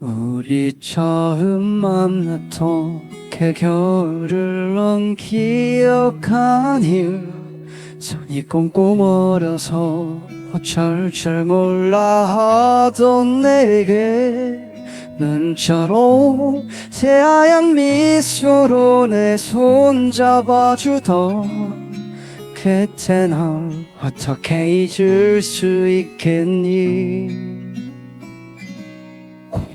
우리 처음 만났던 그 겨울을 넌 기억하니? 손이 꽁꽁 얼어서 어쩔 줄 몰라 하던 내게 눈처럼 새하얀 미소로 내 손 잡아주던 그때 널 어떻게 잊을 수 있겠니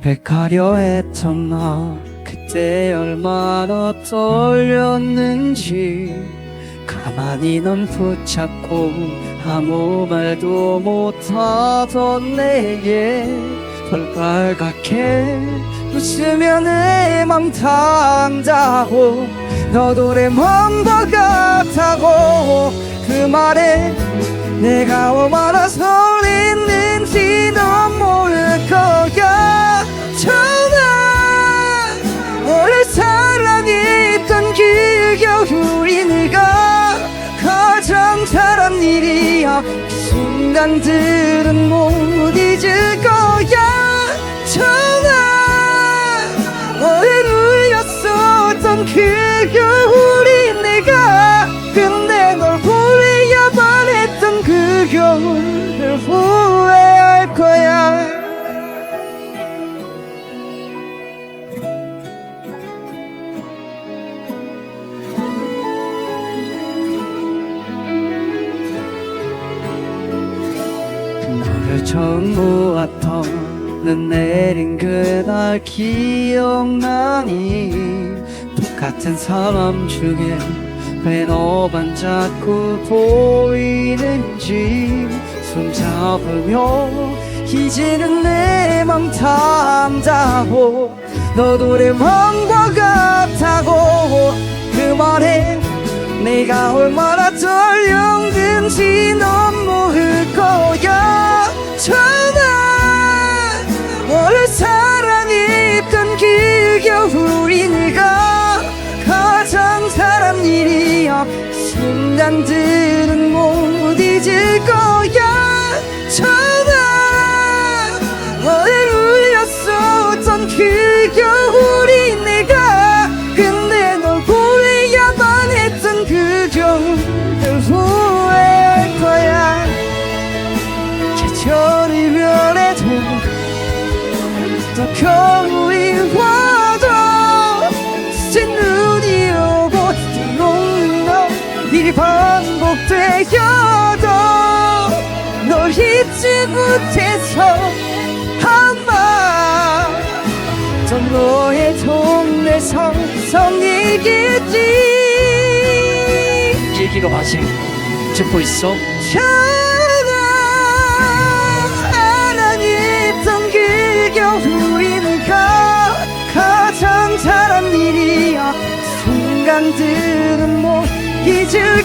고백하려 했던 나 그때 얼마나 떨렸는지. 가만히 넌 붙잡고 아무 말도 못하던 내게 벌빨갛게 웃으며 내맘 탄다고. 너도 내 맘과 같다고. 그 말에 내가 얼마나 설렜는지 넌 모를 거야 일이야. 그 순간들은 못 잊을 거야. 전화 오래 울렸었던 그 겨울이 내가. 근데 널 보내야만 했던 그 겨울 너를 처음 보았던 눈 내린 그날 기억나니? 똑같은 사람 중에 왜 너만 자꾸 보이는지 손잡으며 이제는 내맘 탄다고 너도 내 맘과 같다고 그 말에 내가 얼마나 떨렸는지 넌모 순간들은 못 잊을 거야. 전화 너를 울렸었던 그 겨울이 내가 근데 널 보내야만 했던 그 겨울을 후회할 거야. 계절이 변해도 또 겨울이 와 널 잊지 못해서 아마 저 너의 동네 성성이겠지. 얘기가 아직 듣고 있어? 사랑했던 그 내가 가장 잘한 일이야. 순간들은 못 잊을 거야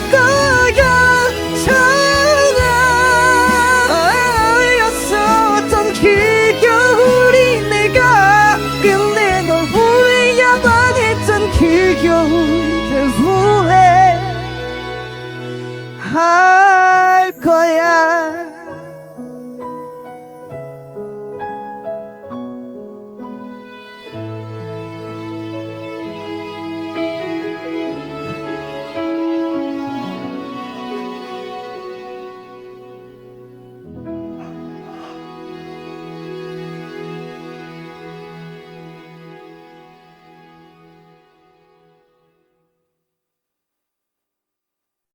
high.